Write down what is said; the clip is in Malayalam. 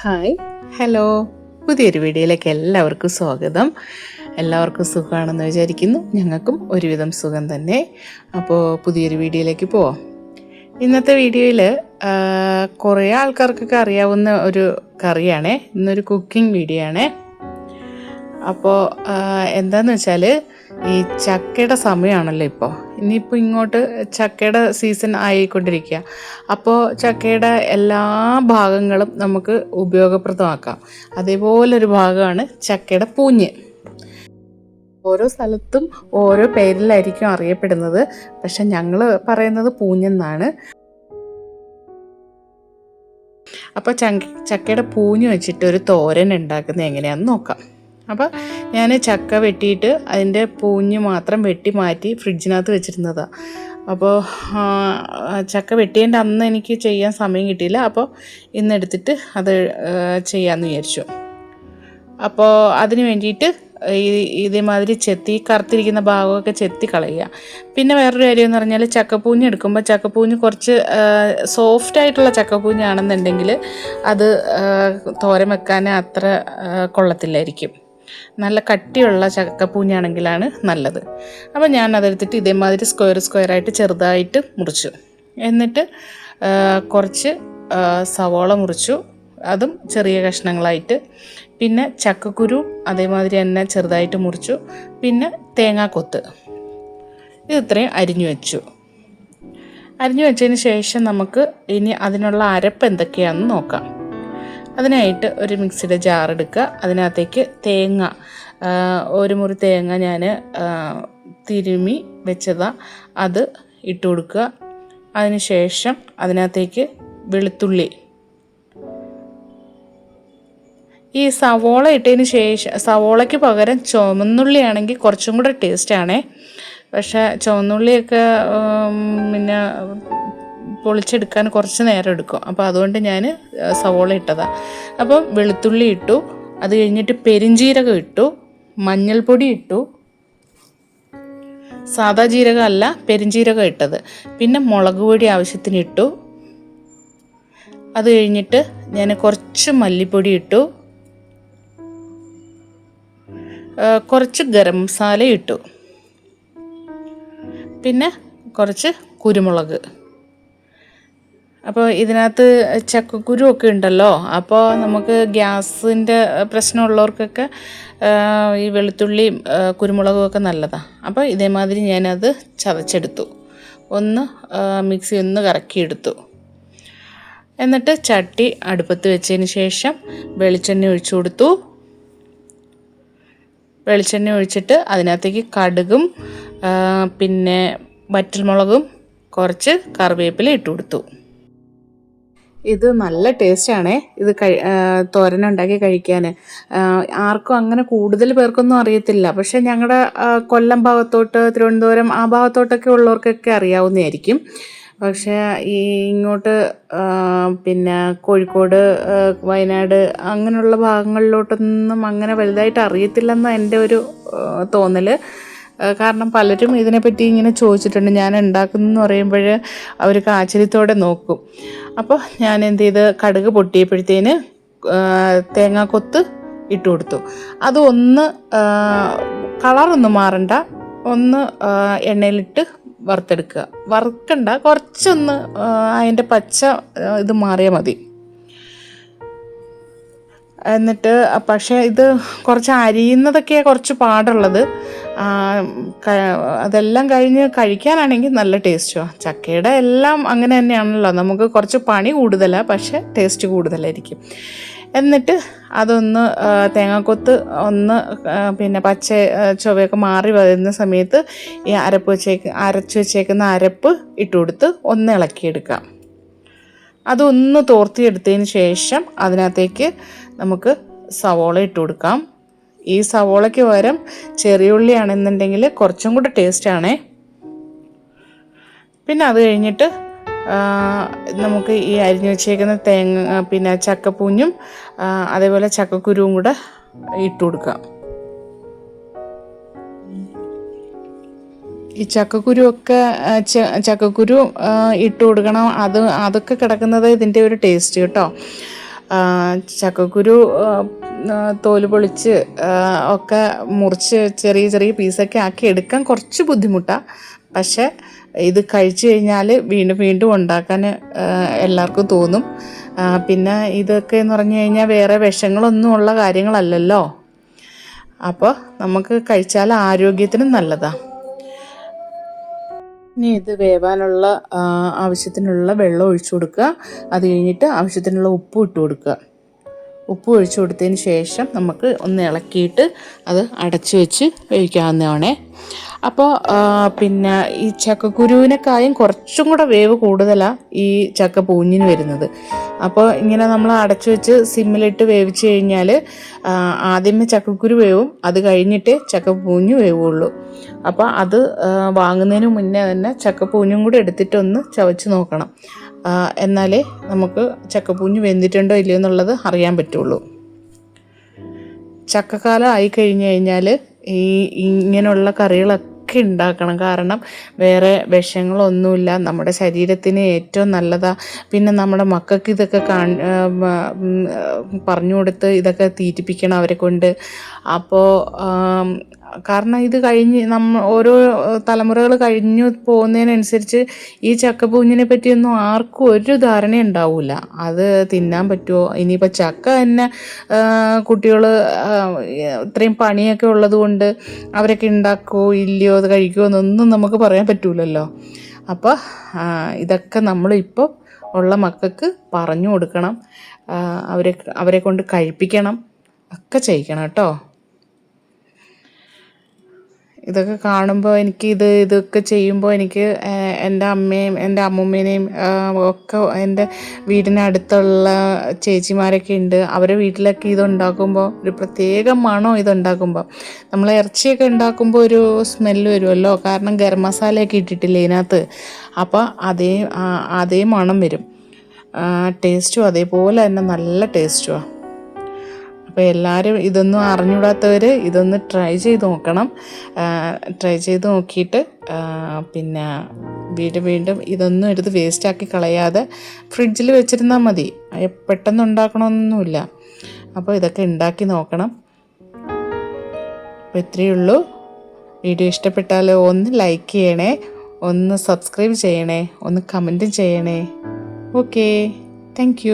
ഹായ്. ഹലോ. പുതിയൊരു വീഡിയോയിലേക്ക് എല്ലാവർക്കും സ്വാഗതം. എല്ലാവർക്കും സുഖമാണെന്ന് വിചാരിക്കുന്നു. ഞങ്ങൾക്കും ഒരുവിധം സുഖം തന്നെ. അപ്പോൾ പുതിയൊരു വീഡിയോയിലേക്ക് പോവാം. ഇന്നത്തെ വീഡിയോയിൽ കുറേ ആൾക്കാർക്കൊക്കെ അറിയാവുന്ന ഒരു കറിയാണേ. ഇന്നൊരു കുക്കിംഗ് വീഡിയോ ആണേ അപ്പോൾ എന്താന്ന് വെച്ചാൽ ഈ ചക്കയുടെ സമയമാണല്ലോ ഇപ്പോൾ ഇനിയിപ്പോൾ ഇങ്ങോട്ട് ചക്കയുടെ സീസൺ ആയിക്കൊണ്ടിരിക്കുക അപ്പോൾ ചക്കയുടെ എല്ലാ ഭാഗങ്ങളും നമുക്ക് ഉപയോഗപ്രദമാക്കാം. അതേപോലൊരു ഭാഗമാണ് ചക്കയുടെ പൂഞ്ഞ്. ഓരോ സ്ഥലത്തും ഓരോ പേരിലായിരിക്കും അറിയപ്പെടുന്നത്. പക്ഷെ ഞങ്ങൾ പറയുന്നത് പൂഞ്ഞെന്നാണ്. അപ്പോൾ ചക്കയുടെ പൂഞ്ഞ് വെച്ചിട്ട് ഒരു തോരൻ ഉണ്ടാക്കുന്നത് എങ്ങനെയാണെന്ന് നോക്കാം. അപ്പോൾ ഞാൻ ചക്ക വെട്ടിയിട്ട് അതിന്റെ പൂഞ്ഞ് മാത്രം വെട്ടി മാറ്റി ഫ്രിഡ്ജിനകത്ത് വെച്ചിരുന്നതാണ് അപ്പോൾ ചക്ക വെട്ടിയതിന്റെ അന്ന് എനിക്ക് ചെയ്യാൻ സമയം കിട്ടിയില്ല. അപ്പോൾ ഇന്നെടുത്തിട്ട് അത് ചെയ്യാമെന്ന് വിചാരിച്ചു. അപ്പോൾ അതിന് വേണ്ടിയിട്ട് ഈ ഇതേമാതിരി ചെത്തി കറുത്തിരിക്കുന്ന ഭാഗമൊക്കെ ചെത്തി കളയുക. പിന്നെ വേറൊരു കാര്യം എന്ന് പറഞ്ഞാൽ ചക്കപ്പൂഞ്ഞ് എടുക്കുമ്പോൾ ചക്കപ്പൂഞ്ഞ് കുറച്ച് സോഫ്റ്റ് ആയിട്ടുള്ള ചക്കപ്പൂഞ്ഞാണെന്നുണ്ടെങ്കിൽ അത് തോരൻ വെക്കാൻ അത്ര കൊള്ളത്തില്ലായിരിക്കും. നല്ല കട്ടിയുള്ള ചക്കപ്പൂഞ്ഞാണെങ്കിലാണ് നല്ലത്. അപ്പോൾ ഞാൻ അതെടുത്തിട്ട് ഇതേമാതിരി സ്ക്വയർ സ്ക്വയറായിട്ട് ചെറുതായിട്ട് മുറിച്ചു. എന്നിട്ട് കുറച്ച് സവോള മുറിച്ചു. അതും ചെറിയ കഷ്ണങ്ങളായിട്ട്. പിന്നെ ചക്കക്കുരു അതേമാതിരി തന്നെ ചെറുതായിട്ട് മുറിച്ചു. പിന്നെ തേങ്ങാക്കൊത്ത്. ഇത് ഇത്രയും അരിഞ്ഞു വെച്ചു. അരിഞ്ഞു വെച്ചതിന് ശേഷം നമുക്ക് ഇനി അതിനുള്ള അരപ്പ് എന്തൊക്കെയാണെന്ന് നോക്കാം. അതിനായിട്ട് ഒരു മിക്സിയുടെ ജാർ എടുക്കുക. അതിനകത്തേക്ക് തേങ്ങ ഒരു മുറി തേങ്ങ ഞാൻ തിരുമി വെച്ചതാ. അത് ഇട്ട് കൊടുക്കുക. അതിനുശേഷം അതിനകത്തേക്ക് വെളുത്തുള്ളി. ഈ സവോള ഇട്ടതിന് ശേഷം സവോളയ്ക്ക് പകരം ചുവന്നുള്ളിയാണെങ്കിൽ കുറച്ചും കൂടെ ടേസ്റ്റാണേ. പക്ഷേ ചുവന്നുള്ളിയൊക്കെ പിന്നെ പൊളിച്ചെടുക്കാൻ കുറച്ച് നേരം എടുക്കും. അപ്പോൾ അതുകൊണ്ട് ഞാൻ സവോള ഇട്ടതാണ് അപ്പം വെളുത്തുള്ളി ഇട്ടു. അത് കഴിഞ്ഞിട്ട് പെരിഞ്ജീരകം ഇട്ടു. മഞ്ഞൾപ്പൊടി ഇട്ടു. സാദാ ജീരകം അല്ല പെരിഞ്ജീരകം ഇട്ടത്. പിന്നെ മുളക് പൊടി ആവശ്യത്തിന് ഇട്ടു. അത് കഴിഞ്ഞിട്ട് ഞാൻ കുറച്ച് മല്ലിപ്പൊടി ഇട്ടു. കുറച്ച് ഗരം മസാല ഇട്ടു. പിന്നെ കുറച്ച് കുരുമുളക്. അപ്പോൾ ഇതിനകത്ത് ചക്കക്കുരു ഒക്കെ ഉണ്ടല്ലോ അപ്പോൾ നമുക്ക് ഗ്യാസിന്റെ പ്രശ്നമുള്ളവർക്കൊക്കെ ഈ വെളുത്തുള്ളിയും കുരുമുളകും ഒക്കെ നല്ലതാണ് അപ്പോൾ ഇതേമാതിരി ഞാനത് ചതച്ചെടുത്തു. ഒന്ന് മിക്സി ഒന്ന് കറക്കിയെടുത്തു. എന്നിട്ട് ചട്ടി അടുപ്പത്ത് വെച്ചതിന് ശേഷം വെളിച്ചെണ്ണ ഒഴിച്ചു കൊടുത്തു. വെളിച്ചെണ്ണ ഒഴിച്ചിട്ട് അതിനകത്തേക്ക് കടുകും പിന്നെ വറ്റൽമുളകും കുറച്ച് കറിവേപ്പില ഇട്ട് കൊടുത്തു. ഇത് നല്ല ടേസ്റ്റാണേ ഇത് കഴി തോരനുണ്ടാക്കി കഴിക്കാൻ ആർക്കും അങ്ങനെ കൂടുതൽ പേർക്കൊന്നും അറിയത്തില്ല. പക്ഷേ ഞങ്ങളുടെ കൊല്ലം ഭാഗത്തോട്ട് തിരുവനന്തപുരം ആ ഭാഗത്തോട്ടൊക്കെ ഉള്ളവർക്കൊക്കെ അറിയാവുന്നതായിരിക്കും. പക്ഷേ ഈ ഇങ്ങോട്ട് പിന്നെ കോഴിക്കോട് വയനാട് അങ്ങനെയുള്ള ഭാഗങ്ങളിലോട്ടൊന്നും അങ്ങനെ വലുതായിട്ട് അറിയത്തില്ലെന്ന് എന്റെ ഒരു തോന്നൽ കാരണം പലരും ഇതിനെപ്പറ്റി ഇങ്ങനെ ചോദിച്ചിട്ടുണ്ട്. ഞാൻ ഉണ്ടാക്കുന്നതെന്ന് പറയുമ്പോൾ അവർ ആശ്ചര്യത്തോടെ നോക്കും. അപ്പോൾ ഞാൻ എന്ത് ചെയ്ത്? കടുക് പൊട്ടിയപ്പോഴത്തേന് തേങ്ങാക്കൊത്ത് ഇട്ട് കൊടുത്തു. അത് ഒന്ന് കളറൊന്നും മാറണ്ട. ഒന്ന് എണ്ണയിലിട്ട് വറുത്തെടുക്കുക. വറുക്കണ്ട. കുറച്ചൊന്ന് അതിന്റെ പച്ച ഇത് മാറിയാൽ മതി. എന്നിട്ട് പക്ഷേ ഇത് കുറച്ച് അരിയുന്നതൊക്കെയാണ് കുറച്ച് പാടുള്ളത്. അതെല്ലാം കഴിഞ്ഞ് കഴിക്കാനാണെങ്കിൽ നല്ല ടേസ്റ്റുമാണ് ചക്കയുടെ എല്ലാം അങ്ങനെ തന്നെയാണല്ലോ. നമുക്ക് കുറച്ച് പണി കൂടുതലാണ് പക്ഷേ ടേസ്റ്റ് കൂടുതലായിരിക്കും. എന്നിട്ട് അതൊന്ന് തേങ്ങാക്കൊത്ത് ഒന്ന് പിന്നെ പച്ച ചുവയൊക്കെ മാറി വരുന്ന സമയത്ത് ഈ അരപ്പ് വെച്ചേക്ക് അരച്ച് വെച്ചേക്കുന്ന അരപ്പ് ഇട്ട് കൊടുത്ത് ഒന്ന് ഇളക്കിയെടുക്കാം. അതൊന്ന് തോർത്തിയെടുത്തതിന് ശേഷം അതിനകത്തേക്ക് നമുക്ക് സവോള ഇട്ട് കൊടുക്കാം. ഈ സവോളയ്ക്ക് പകരം ചെറിയ ഉള്ളിയാണെന്നുണ്ടെങ്കിൽ കുറച്ചും കൂടെ ടേസ്റ്റാണേ പിന്നെ അത് കഴിഞ്ഞിട്ട് നമുക്ക് ഈ അരിഞ്ഞു വെച്ചേക്കുന്ന തേങ്ങ പിന്നെ ചക്കപ്പൂഞ്ഞും അതേപോലെ ചക്കക്കുരുവും കൂടെ ഇട്ട് കൊടുക്കാം. ഈ ചക്കക്കുരു ഒക്കെ ചക്കക്കുരു ഇട്ട് കൊടുക്കണം. അത് അതൊക്കെ കിടക്കുന്നത് ഇതിന്റെ ഒരു ടേസ്റ്റ് കേട്ടോ. ചക്കക്കുരു തോൽ പൊളിച്ച് ഒക്കെ മുറിച്ച് ചെറിയ ചെറിയ പീസൊക്കെ ആക്കി എടുക്കാൻ കുറച്ച് ബുദ്ധിമുട്ടാണ് പക്ഷേ ഇത് കഴിച്ചു കഴിഞ്ഞാൽ വീണ്ടും വീണ്ടും ഉണ്ടാക്കാൻ എല്ലാവർക്കും തോന്നും. പിന്നെ ഇതൊക്കെ എന്ന് പറഞ്ഞു കഴിഞ്ഞാൽ വേറെ വിഷങ്ങളൊന്നും ഉള്ള കാര്യങ്ങളല്ലല്ലോ. അപ്പോൾ നമുക്ക് കഴിച്ചാൽ ആരോഗ്യത്തിനും നല്ലതാണ് ഇനി ഇത് വേവാനുള്ള ആവശ്യത്തിനുള്ള വെള്ളം ഒഴിച്ചു കൊടുക്കുക. അത് കഴിഞ്ഞിട്ട് ആവശ്യത്തിനുള്ള ഉപ്പ് ഇട്ട് കൊടുക്കുക. ഉപ്പ് ഒഴിച്ചു കൊടുത്തതിന് ശേഷം നമുക്ക് ഒന്ന് ഇളക്കിയിട്ട് അത് അടച്ചു വെച്ച് വേവിക്കാവുന്നതാണേ. അപ്പോൾ പിന്നെ ഈ ചക്കക്കുരുവിനെക്കായും കുറച്ചും കൂടെ വേവ് കൂടുതലാണ് ഈ ചക്ക പൂഞ്ഞിന് വരുന്നത്. അപ്പോൾ ഇങ്ങനെ നമ്മൾ അടച്ചു വെച്ച് സിമ്മിലിട്ട് വേവിച്ച് കഴിഞ്ഞാൽ ആദ്യമേ ചക്കക്കുരു വേവും അത് കഴിഞ്ഞിട്ട് ചക്ക പൂഞ്ഞ് വേവുള്ളൂ. അപ്പോൾ അത് വാങ്ങുന്നതിന് മുന്നേ തന്നെ ചക്ക പൂഞ്ഞും കൂടി എടുത്തിട്ടൊന്ന് ചവച്ച് നോക്കണം. എന്നാലേ നമുക്ക് ചക്കപ്പൂഞ്ഞ് വെന്തിട്ടുണ്ടോ ഇല്ലയോ എന്നുള്ളത് അറിയാൻ പറ്റുള്ളൂ. ചക്കക്കാലം ആയി കഴിഞ്ഞു കഴിഞ്ഞാൽ ഈ ഇങ്ങനെയുള്ള കറികളൊക്കെ ഉണ്ടാക്കണം. കാരണം വേറെ വിഷങ്ങളൊന്നുമില്ല. നമ്മുടെ ശരീരത്തിന് ഏറ്റവും നല്ലതാണ് പിന്നെ നമ്മുടെ മക്കൾക്ക് ഇതൊക്കെ കാ പറഞ്ഞു കൊടുത്ത് ഇതൊക്കെ തീറ്റിപ്പിക്കണം അവരെ കൊണ്ട്. അപ്പോൾ കാരണം ഇത് കഴിഞ്ഞ് നമ്മ ഓരോ തലമുറകൾ കഴിഞ്ഞു പോകുന്നതിനനുസരിച്ച് ഈ ചക്കപ്പൂഞ്ഞിനെ പറ്റിയൊന്നും ആർക്കും ഒരു ധാരണ ഉണ്ടാവില്ല അത് തിന്നാൻ പറ്റുമോ ഇനിയിപ്പോൾ ചക്ക തന്നെ കുട്ടികൾ ഇത്രയും പണിയൊക്കെ ഉള്ളത് കൊണ്ട് അവരൊക്കെ ഉണ്ടാക്കുമോ ഇല്ലയോ അത് കഴിക്കുമോ എന്നൊന്നും നമുക്ക് പറയാൻ പറ്റൂലല്ലോ. അപ്പോൾ ഇതൊക്കെ നമ്മളിപ്പോൾ ഉള്ള മക്കൾക്ക് പറഞ്ഞു കൊടുക്കണം. അവരെ അവരെ കൊണ്ട് കഴിപ്പിക്കണം. ഒക്കെ ചെയ്യിക്കണം കേട്ടോ. ഇതൊക്കെ കാണുമ്പോൾ എനിക്ക് ഇത് ഇതൊക്കെ ചെയ്യുമ്പോൾ എനിക്ക് എന്റെ അമ്മയും എന്റെ അമ്മൂമ്മേനെയും ഒക്കെ എന്റെ വീടിനടുത്തുള്ള ചേച്ചിമാരൊക്കെ ഉണ്ട് അവരെ വീട്ടിലൊക്കെ ഇതുണ്ടാക്കുമ്പോൾ ഒരു പ്രത്യേക മണോ ഇതുണ്ടാക്കുമ്പോൾ നമ്മൾ ഇറച്ചിയൊക്കെ ഉണ്ടാക്കുമ്പോൾ ഒരു സ്മെല്ല് വരുമല്ലോ കാരണം ഗരം മസാലയൊക്കെ ഇട്ടിട്ടില്ലേ ഇതിനകത്ത്. അപ്പോൾ അതേ അതേ മണം വരും. ടേസ്റ്റും അതേപോലെ തന്നെ നല്ല ടേസ്റ്റുമാണ് അപ്പോൾ എല്ലാവരും ഇതൊന്നും അറിഞ്ഞൂടാത്തവർ ഇതൊന്ന് ട്രൈ ചെയ്ത് നോക്കണം. ട്രൈ ചെയ്ത് നോക്കിയിട്ട് പിന്നെ വീണ്ടും വീണ്ടും ഇതൊന്നും എടുത്ത് വേസ്റ്റാക്കി കളയാതെ ഫ്രിഡ്ജിൽ വെച്ചിരുന്നാൽ മതി. പെട്ടെന്ന് ഉണ്ടാക്കണമെന്നൊന്നുമില്ല അപ്പോൾ ഇതൊക്കെ ഉണ്ടാക്കി നോക്കണം. അപ്പോൾ ഇത്രയേ ഉള്ളൂ. വീഡിയോ ഇഷ്ടപ്പെട്ടാൽ ഒന്ന് ലൈക്ക് ചെയ്യണേ ഒന്ന് സബ്സ്ക്രൈബ് ചെയ്യണേ ഒന്ന് കമന്റും ചെയ്യണേ. Okay thank